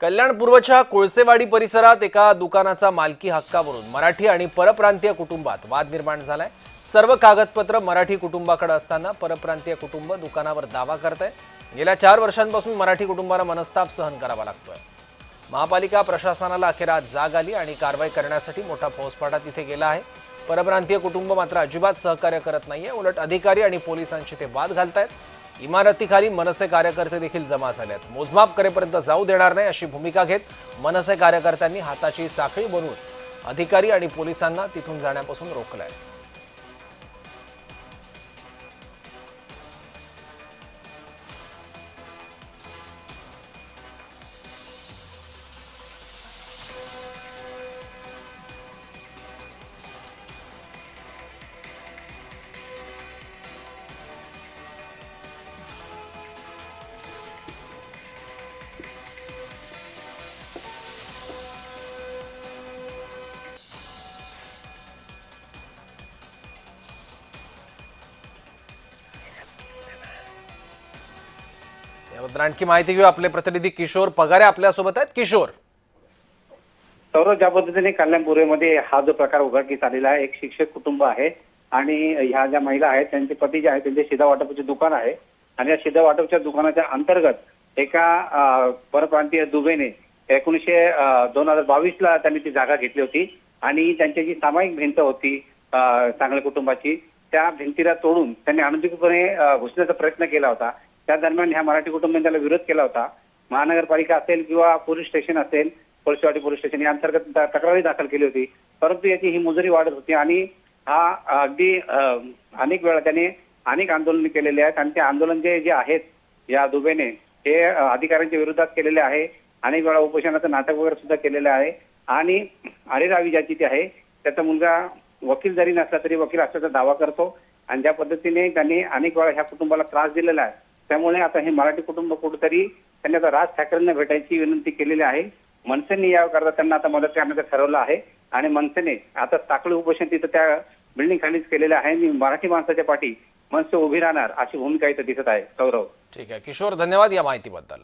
कल्याणपूर्वच्या कोळसेवाडी परिसरात एका दुकानाचा मालकी हक्कावरून मराठी आणि परप्रांतीय कुटुंबात वाद निर्माण झालाय. सर्व कागदपत्र मराठी कुटुंबाकडे असताना परप्रांतीय कुटुंब दुकानावर दावा करत आहे गेल्या चार वर्षांपासून मराठी कुटुंबाला मनस्ताप सहन करावा लागतोय. महापालिका प्रशासनाला अखेर आज जाग आली आणि कारवाई करण्यासाठी मोठा फौजफाटा तिथे गेला आहे. परप्रांतीय कुटुंब मात्र अजिबात सहकार्य करत नाहीये. उलट अधिकारी आणि पोलिसांशी ते वाद घालतायत. इमारतीखाली मनसे कार्यकर्ते देखील जमा झाले आहेत मोजमाप करेपर्यंत जाऊ देणार नाही अशी भूमिका घेत मनसे कार्यकर्त्यांनी हाताची साखळी बनवून अधिकारी आणि पोलिसांना तिथून जाण्यापासून रोखलंय. याबद्दल आणखी माहिती घेऊ. आपले प्रतिनिधी किशोर पगारे आपल्यासोबत आहेत. किशोर. सौरभ ज्या पद्धतीने कल्याणपूर्वेमध्ये हा जो प्रकार उघडकीस आलेला आहे एक शिक्षक कुटुंब आहे आणि ह्या ज्या महिला आहेत त्यांचे पती जे आहेत त्यांचे शिधा वाटपाचे दुकान आहे आणि या शिधा वाटपच्या दुकानाच्या अंतर्गत एका परप्रांतीय दुबेने एकोणीसशे दोन हजार बावीसला त्यांनी ती जागा घेतली होती आणि त्यांची जी सामायिक भिंत होती चांगल्या कुटुंबाची त्या भिंतीला तोडून त्यांनी अनधिकृतपणे घुसण्याचा प्रयत्न केला होता. त्या दरम्यान ह्या मराठी कुटुंबाने त्याला विरोध केला होता. महानगरपालिका असेल किंवा पोलीस स्टेशन असेल कोळसेवाडी पोलीस स्टेशन या अंतर्गत तक्रारी दाखल केली होती. परंतु याची ही मुजुरी वाढत होती आणि हा अगदी अनेक वेळा त्याने अनेक आंदोलन केलेले आहेत आणि ते आंदोलन जे जे आहेत या दुबेने हे अधिकाऱ्यांच्या विरोधात केलेले आहे. अनेक वेळा उपोषणाचं नाटक वगैरे सुद्धा केलेलं आहे. आणि अरेरावी ज्याची ती आहे त्याचा मुलगा वकील जरी नसला तरी वकील असल्याचा दावा करतो. आणि ज्या पद्धतीने त्यांनी अनेक वेळा ह्या कुटुंबाला त्रास दिलेला आहे त्यामुळे आता हे मराठी कुटुंब कुठेतरी त्यांनी आता राज ठाकरेंना भेटायची विनंती केलेली आहे. मनसेने याकरता त्यांना आता मदत करण्याचं ठरवलं आहे. आणि मनसेने आता साखळी उपोषण तिथं त्या बिल्डिंग खालीच केलेलं आहे. आणि मराठी माणसाच्या पाठी मनसे उभी राहणार अशी भूमिका इथं दिसत आहे. सौरव ठीक आहे. किशोर धन्यवाद या माहितीबद्दल.